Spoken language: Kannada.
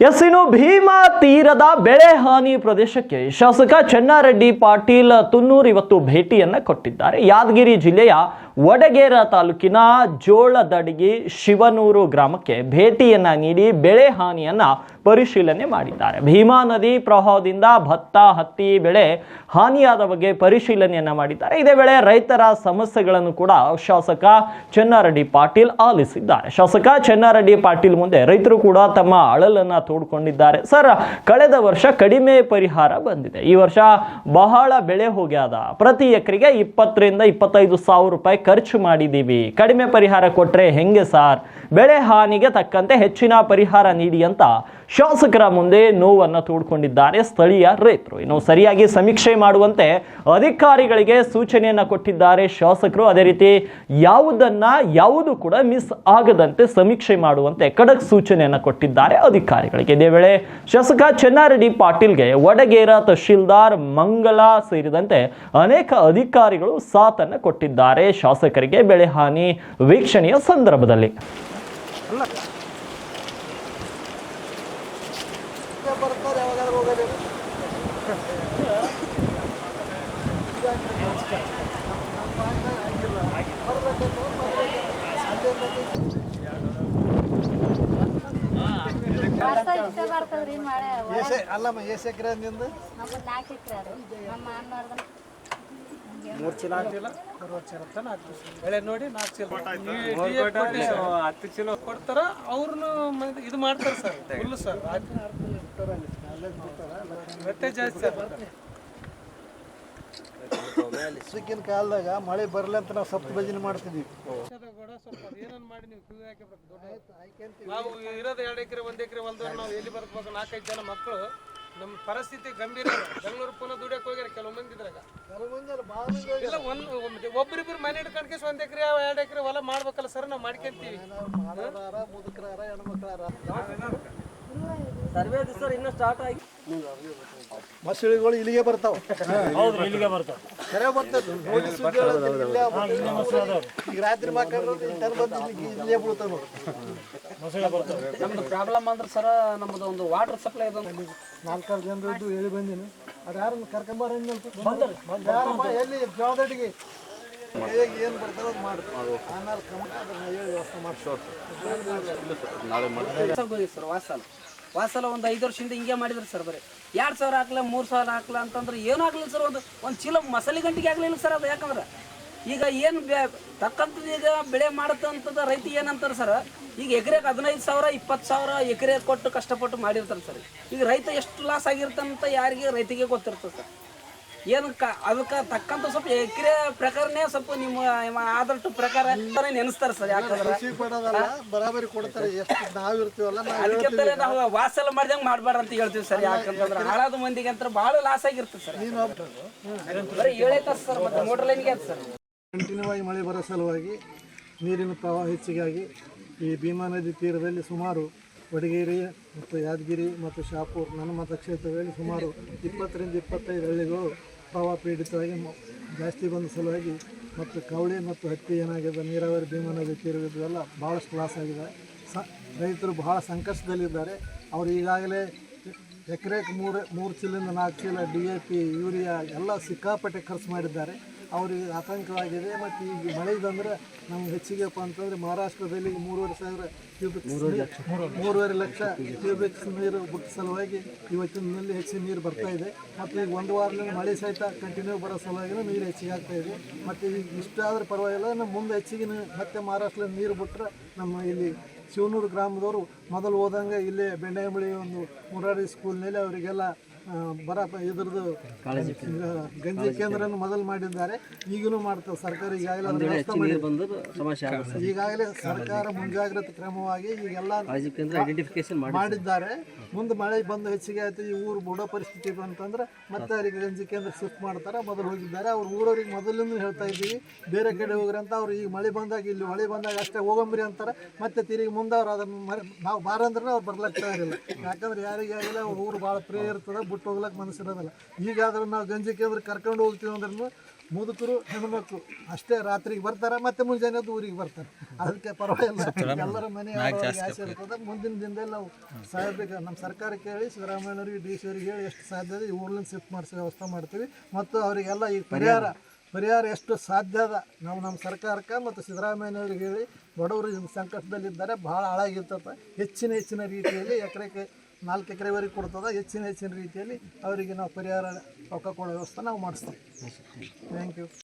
ಎಸ್ ಇನ್ನು ಭೀಮಾ ತೀರದ ಬೆಳೆ ಹಾನಿ ಪ್ರದೇಶಕ್ಕೆ ಶಾಸಕ ಚೆನ್ನಾರೆಡ್ಡಿ ಪಾಟೀಲ್ ತುನ್ನೂರ್ ಇವತ್ತು ಭೇಟಿಯನ್ನ ಕೊಟ್ಟಿದ್ದಾರೆ. ಯಾದಗಿರಿ ಜಿಲ್ಲೆಯ ವಡಗೇರ ತಾಲೂಕಿನ ಜೋಳದಡಗಿ ಶಿವನೂರು ಗ್ರಾಮಕ್ಕೆ ಭೇಟಿಯನ್ನ ನೀಡಿ ಬೆಳೆ ಹಾನಿಯನ್ನ ಪರಿಶೀಲನೆ ಮಾಡಿದ್ದಾರೆ. ಭೀಮಾ ನದಿ ಪ್ರವಾಹದಿಂದ ಭತ್ತ, ಹತ್ತಿ, ಬೆಳೆ ಹಾನಿಯಾದ ಬಗ್ಗೆ ಪರಿಶೀಲನೆಯನ್ನು ಮಾಡಿದ್ದಾರೆ. ಇದೇ ವೇಳೆ ರೈತರ ಸಮಸ್ಯೆಗಳನ್ನು ಕೂಡ ಶಾಸಕ ಚೆನ್ನಾರೆಡ್ಡಿ ಪಾಟೀಲ್ ಆಲಿಸಿದ್ದಾರೆ. ಶಾಸಕ ಚೆನ್ನಾರೆಡ್ಡಿ ಪಾಟೀಲ್ ಮುಂದೆ ರೈತರು ಕೂಡ ತಮ್ಮ ಅಳಲನ್ನು ತೋಡ್ಕೊಂಡಿದ್ದಾರೆ. ಸರ್, ಕಳೆದ ವರ್ಷ ಕಡಿಮೆ ಪರಿಹಾರ ಬಂದಿದೆ. ಈ ವರ್ಷ ಬಹಳ ಬೆಳೆ ಹೋಗ್ಯಾದ ಪ್ರತಿ ಎಕರೆಗೆ ಇಪ್ಪತ್ತರಿಂದ ಇಪ್ಪತ್ತೈದು ಸಾವಿರ ರೂಪಾಯಿ ಖರ್ಚು ಮಾಡಿದ್ದೀವಿ. ಕಡಿಮೆ ಪರಿಹಾರ ಕೊಟ್ಟರೆ ಹೆಂಗೆ ಸಾರ್? ಬೆಳೆ ಹಾನಿಗೆ ತಕ್ಕಂತೆ ಹೆಚ್ಚಿನ ಪರಿಹಾರ ನೀಡಿ ಅಂತ ಶಾಸಕರ ಮುಂದೆ ನೋವನ್ನು ತೋಡ್ಕೊಂಡಿದ್ದಾರೆ ಸ್ಥಳೀಯ ರೈತರು. ಇನ್ನು ಸರಿಯಾಗಿ ಸಮೀಕ್ಷೆ ಮಾಡುವಂತೆ ಅಧಿಕಾರಿಗಳಿಗೆ ಸೂಚನೆಯನ್ನು ಕೊಟ್ಟಿದ್ದಾರೆ ಶಾಸಕರು. ಅದೇ ರೀತಿ ಯಾವುದನ್ನ ಯಾವುದು ಕೂಡ ಮಿಸ್ ಆಗದಂತೆ ಸಮೀಕ್ಷೆ ಮಾಡುವಂತೆ ಖಡಕ್ ಸೂಚನೆಯನ್ನು ಕೊಟ್ಟಿದ್ದಾರೆ ಅಧಿಕಾರಿಗಳಿಗೆ. ಇದೇ ವೇಳೆ ಶಾಸಕ ಚೆನ್ನಾರೆಡ್ಡಿ ಪಾಟೀಲ್ಗೆ ವಡಗೇರ ತಹಶೀಲ್ದಾರ್ ಮಂಗಲ ಸೇರಿದಂತೆ ಅನೇಕ ಅಧಿಕಾರಿಗಳು ಸಾಥನ್ನು ಕೊಟ್ಟಿದ್ದಾರೆ. ಶಾಸಕರಿಗೆ ಬೆಳೆ ಹಾನಿ ವೀಕ್ಷಣೆಯ ಸಂದರ್ಭದಲ್ಲಿ ವರ್ಷ ಇಷ್ಟೇ ಬರ್ತದ್ರಿ ಮಳೆ ಏಸೆ ಅಲ್ಲಮ್ಮ ಏಸೆ ಎಕರೆ ನಿಂದು? ನಮ್ಮದು ನಾಲ್ಕು ಎಕರೆ ಅದು. ನಮ್ಮ ಅಣ್ಣವ್ರದ್ದು ಮೂರು ಚೀಲ ಹಾಕಿಲ್ಲ ಅರವತ್ತು ಚೀಲ. ತನ ಹಾಕ್ತೀವಿ ಬೆಳೆ ನೋಡಿ ನಾಲ್ಕು ಚೀಲ ಹತ್ತು ಚಲೋ ಕೊಡ್ತಾರ ಅವ್ರನ್ನ ಇದು ಮಾಡ್ತಾರೆ ಸರ್ ಫುಲ್ ಸರ್. ರೊಟ್ಟೆ ಜಾಸ್ತಿ ಸರ್ ಸಿಕ್ಕಿನ ಕಾಲದಾಗ ಮಳೆ ಬರಲಿ ಅಂತ ನಾವು ಸಪ್ತ ಭಜನೆ ಮಾಡ್ತೀವಿ ಕೂಡ ಸ್ವಲ್ಪ ಏನನ್ ಮಾಡಿ ನೀವು ಇರೋದು ಎರಡು ಎಕರೆ ಒಂದು ಎಕರೆ ಹೊಲ್ದವ್ರು ನಾವು ಎಲ್ಲಿ ಬರ್ಬೇಕು ನಾಲ್ಕೈದು ಜನ ಮಕ್ಕಳು ನಮ್ಮ ಪರಿಸ್ಥಿತಿ ಗಂಭೀರ. ಬೆಂಗಳೂರು ಪುನಃ ದುಡಿಯಕ್ಕೆ ಹೋಗ್ಯಾರ ಕೆಲವು ಮಂದಿ ಇದ್ರಾಗ ಇಲ್ಲ ಒಂದು ಒಬ್ರಿಬ್ರು ಮನೆ ಹಿಡ್ಕೊಂಡ್ಕೇಸ್ ಒಂದ್ ಎಕರೆ ಎರಡು ಎಕರೆ ಹೊಲ ಮಾಡ್ಬೇಕಲ್ಲ ಸರ್ ನಾವು ಮಾಡ್ಕೊಂತೀವಿ ಮಸಳಿಗಳು ಇಲ್ಲಿಗೆ ಬರ್ತಾವ. ಇಲ್ಲಿಗೆ ಬರ್ತಾವ. ಕರೆ ಬರ್ತದೆ. ನೋಟಿಸ್. ಈಗ ರಾತ್ರಿ ಬಂದು ಇಲ್ಲಿಗೆ ಇಲ್ಲೇ ಬೀಳ್ತಾವ ನಮ್ದು ಪ್ರಾಬ್ಲಮ್ ಅಂದ್ರೆ ಸರ ನಮ್ದು ಒಂದು ವಾಟರ್ ಸಪ್ಲೈ ಇದೆ ನಾಲ್ಕಾರು ಇದ್ದು ಹೇಳಿ ಬಂದೀನಿ. ಅದು ಯಾರನ್ನು ಕರ್ಕೊಂಬಾರ ಎಲ್ಲಿ? ಜವಾಬ್ದಾರಿಗೆ ಹೇಗೆ ಏನು ಬರ್ತಾರೋ ಅದು ಮಾಡಿ ಆಮೇಲೆ ಕ್ರಮ ಅದನ್ನ ಹೇಳಿ ವ್ಯವಸ್ಥೆ ವಾಸಲ ಒಂದು ಐದು ವರ್ಷದಿಂದ ಹಿಂಗೆ ಮಾಡಿದ್ರು ಸರ್ ಬರೀ. ಎರಡು ಸಾವಿರ ಹಾಕ್ಲ, ಮೂರು ಸಾವಿರ ಹಾಕ್ಲ ಅಂತಂದ್ರೆ ಏನೂ ಆಗಲಿಲ್ಲ ಸರ್ ಒಂದು ಒಂದು ಚೀಲ ಮಸಾಲೆ ಗಂಟಿಗೆ ಆಗ್ಲಿಲ್ಲ ಸರ್ ಅದು ಯಾಕಂದ್ರೆ. ಈಗ ಏನು ತಕ್ಕಂಥದ್ದು ಈಗ ಬೆಳೆ ಮಾಡುತ್ತಂಥದ್ದು ರೈತ ಏನಂತಾರೆ ಸರ್, ಈಗ ಎಕರೆಗೆ ಹದಿನೈದು ಸಾವಿರ, ಇಪ್ಪತ್ತು ಸಾವಿರ ಎಕರೆ ಕೊಟ್ಟು ಕಷ್ಟಪಟ್ಟು ಮಾಡಿರ್ತಾರೆ ಸರ್. ಈಗ ರೈತ ಎಷ್ಟು ಲಾಸ್ ಆಗಿರ್ತಂತ ಯಾರಿಗೆ ರೈತಿಗೆ ಗೊತ್ತಿರ್ತದೆ ಸರ್. ಏನು ಕ ಅದಕ್ಕೆ ತಕ್ಕಂತ ಸ್ವಲ್ಪ ಎಕ್ರೆ ಪ್ರಕಾರನೇ ಸ್ವಲ್ಪ ನಿಮ್ಮ ಆದಷ್ಟು ಪ್ರಕಾರ ನೆನೆಸ್ತಾರೆ ಸರ್ ಯಾಕಂದ್ರೆ. ಬರಾಬರಿ ಕೊಡ್ತಾರೆ ಎಷ್ಟು ನಾವು ಇರ್ತೀವಲ್ಲ ನಾವು ಅದಕ್ಕೆ ನಾವು ವಾಸಲ ಮಾಡ್ದಂಗೆ ಮಾಡ್ಬಾರ್ದು ಅಂತ ಹೇಳ್ತೀವಿ ಸರ್ ಯಾಕಂತಂದ್ರೆ ಹಾಳಾದ ಮಂದಿಗೆ ಅಂತ ಭಾಳ ಲಾಸ್ ಆಗಿರ್ತದೆ ಸರ್. ಬರೀ ಹೇಳೈತ ಸರ್ ಮತ್ತೆ ಮೋಟರ್ ಲೈನ್ಗೆ ಸರ್. ಕಂಟಿನ್ಯೂ ಆಗಿ ಮಳೆ ಬರೋ ಸಲುವಾಗಿ ನೀರಿನ ಪ್ರವಾಹ ಹೆಚ್ಚಿಗಾಗಿ ಈ ಭೀಮಾ ನದಿ ತೀರದಲ್ಲಿ ಸುಮಾರು ವಡಗೇರಿ ಮತ್ತು ಯಾದಗಿರಿ ಮತ್ತು ಶಾಪೂರ್ ನನ್ನ ಮತಕ್ಷೇತ್ರದಲ್ಲಿ ಸುಮಾರು ಇಪ್ಪತ್ತರಿಂದ ಇಪ್ಪತ್ತೈದು ಹಳ್ಳಿಗಳು ಪ್ರವಾಹ ಪೀಡಿತವಾಗಿ ಜಾಸ್ತಿ ಬಂದ ಸಲುವಾಗಿ ಮತ್ತು ಕವಳಿ ಮತ್ತು ಹತ್ತಿ ಏನಾಗಿದೆ, ನೀರಾವರಿ ಭೀಮಾ ನದಿ ತೀರದೆಲ್ಲ ಭಾಳಷ್ಟು ಲಾಸ್ ಆಗಿದೆ. ಸ, ರೈತರು ಬಹಳ ಸಂಕಷ್ಟದಲ್ಲಿದ್ದಾರೆ. ಅವರು ಈಗಾಗಲೇ ಎಕರೆಗೆ ಮೂರು ಮೂರು ಚೀಲದಿಂದ ನಾಲ್ಕು ಚೀಲ ಡಿ ಎ ಪಿ, ಯೂರಿಯಾ ಎಲ್ಲ ಸಿಕ್ಕಾಪಟ್ಟೆ ಖರ್ಚು ಮಾಡಿದ್ದಾರೆ. ಅವರಿಗೆ ಆತಂಕವಾಗಿದೆ ಮತ್ತು ಈಗ ಮಳೆ ಬಂದರೆ ನಮ್ಗೆ ಹೆಚ್ಚಿಗೆಪ್ಪ ಅಂತಂದರೆ ಮಹಾರಾಷ್ಟ್ರದಲ್ಲಿ ಮೂರುವರೆ ಸಾವಿರ ಕ್ಯೂಬಿಕ್ಸ್ ಮೂರುವರೆ ಲಕ್ಷ. ಕ್ಯೂಬಿಕ್ಸ್ ನೀರು ಬಿಟ್ಟ ಸಲುವಾಗಿ ಇವತ್ತಿನಲ್ಲಿ ಹೆಚ್ಚಿನ ನೀರು ಬರ್ತಾ ಇದೆ. ಮತ್ತು ಈಗ ಒಂದು ವಾರದಲ್ಲಿ ಮಳೆ ಸಹಿತ ಕಂಟಿನ್ಯೂ ಬರೋ ಸಲುವಾಗಿ ನೀರು ಹೆಚ್ಚಿಗೆ ಆಗ್ತಾ ಇದೆ. ಮತ್ತು ಈಗ ಇಷ್ಟಾದರೂ ಪರವಾಗಿಲ್ಲ ನಮ್ಮ ಮುಂದೆ ಹೆಚ್ಚಿಗೆ ಮತ್ತೆ ಮಹಾರಾಷ್ಟ್ರದಲ್ಲಿ ನೀರು ಬಿಟ್ಟರೆ ನಮ್ಮ ಇಲ್ಲಿ ಶಿವನೂರು ಗ್ರಾಮದವರು ಮೊದಲು ಹೋದಂಗೆ ಇಲ್ಲೇ ಬೆಣ್ಣೆಮಳಿ ಒಂದು ಮುರಾರಿ ಸ್ಕೂಲ್ನಲ್ಲಿ ಅವರಿಗೆಲ್ಲ ಬರ ಇದ್ರದ್ದು ಗಂಜಿ ಕೇಂದ್ರ. ಮೊದಲು ಮಾಡಿದ್ದಾರೆ. ಈಗಲೂ ಮಾಡ್ತಾರೆ ಸರ್ಕಾರ ಈಗಾಗಲೇ ಈಗಾಗಲೇ ಸರ್ಕಾರ ಮುಂಜಾಗ್ರತೆ ಕ್ರಮವಾಗಿ ಈಗೆಲ್ಲ ಮಾಡಿದ್ದಾರೆ. ಮುಂದೆ ಮಳೆ ಬಂದು ಹೆಚ್ಚಿಗೆ ಆಯ್ತು ಈ ಊರು ಬುಡೋ ಪರಿಸ್ಥಿತಿ ಬಂತಂದ್ರೆ ಮತ್ತೆ ಅವರಿಗೆ ಗಂಜಿ ಕೇಂದ್ರ ಶಿಫ್ಟ್ ಮಾಡ್ತಾರೆ. ಮೊದಲು ಹೋಗಿದ್ದಾರೆ. ಅವ್ರು ಊರವ್ರಿಗೆ ಮೊದಲಿಂದ ಹೇಳ್ತಾ ಇದ್ದೀವಿ ಬೇರೆ ಕಡೆ ಹೋಗ್ರಿ ಅಂತ. ಅವ್ರು ಈಗ ಮಳೆ ಬಂದಾಗ ಇಲ್ಲಿ ಮಳೆ ಬಂದಾಗ ಅಷ್ಟೇ ಹೋಗಂಬ್ರಿ ಅಂತಾರೆ. ಮತ್ತೆ ತಿರುಗಿ ಮುಂದೆ ಅವ್ರು ಅದನ್ನು ನಾವು ಬಾರಂದ್ರೆ ಅವ್ರು ಬರ್ಲಕ್ಕೆ ಇಲ್ಲ ಯಾಕಂದ್ರೆ ಯಾರಿಗೆ ಆಗಿಲ್ಲ ಅವ್ರ ಊರು ಭಾಳ ಪ್ರಿಯ ಇರ್ತದೆ ಬಿಟ್ಟು ಹೋಗ್ಲಕ್ಕೆ ಮನಸ್ಸಿರೋದಿಲ್ಲ ಈಗಾದ್ರೂ ನಾವು ಗಂಜಿ ಕೇಂದ್ರ ಕರ್ಕೊಂಡು ಹೋಗ್ತೀವಿ ಅಂದ್ರೂ ಮುದುಕರು ಹೆಣ್ಮಕ್ಳು ಅಷ್ಟೇ ರಾತ್ರಿಗೆ ಬರ್ತಾರೆ ಮತ್ತೆ ಮುಂಜಾನೆ ಅದು ಊರಿಗೆ ಬರ್ತಾರೆ. ಅದಕ್ಕೆ ಪರವಾಗಿಲ್ಲ. ಎಲ್ಲರ ಮನೆ ಆಸೆ ಇರ್ತದೆ ಮುಂದಿನ ದಿನದಲ್ಲಿ ನಾವು ಸಾಹೇಬ್ರಿಗೆ ನಮ್ಮ ಸರ್ಕಾರಕ್ಕೆ ಹೇಳಿ ಸಿದ್ದರಾಮಯ್ಯವ್ರಿಗೆ ಡಿ ಸಿ ಅವ್ರಿಗೆ ಹೇಳಿ ಎಷ್ಟು ಸಾಧ್ಯ ಇದೆ ಊರ್ಲಿಂದ ಶಿಫ್ಟ್ ಮಾಡಿಸೋ ವ್ಯವಸ್ಥೆ ಮಾಡ್ತೀವಿ. ಮತ್ತು ಅವರಿಗೆಲ್ಲ ಈ ಪರಿಹಾರ ಪರಿಹಾರ ಎಷ್ಟು ಸಾಧ್ಯ ಅದ ನಾವು ನಮ್ಮ ಸರ್ಕಾರಕ್ಕೆ ಮತ್ತು ಸಿದ್ದರಾಮಯ್ಯವ್ರಿಗೆ ಹೇಳಿ ಬಡವರು ಸಂಕಷ್ಟದಲ್ಲಿದ್ದಾರೆ ಸಂಕಟದಲ್ಲಿದ್ದಾರೆ ಭಾಳ ಹಾಳಾಗಿರ್ತದೆ. ಹೆಚ್ಚಿನ ಹೆಚ್ಚಿನ ರೀತಿಯಲ್ಲಿ ಎಕರೆಗೆ ನಾಲ್ಕು ಎಕರೆವರೆಗೆ ಕೊಡ್ತದೆ, ಹೆಚ್ಚಿನ ಹೆಚ್ಚಿನ ರೀತಿಯಲ್ಲಿ ಅವರಿಗೆ ನಾವು ಪರಿಹಾರ, ರೊಕ್ಕ ಕೊಡೋ ವ್ಯವಸ್ಥೆ ನಾವು ಮಾಡಿಸ್ತೀವಿ. Thank you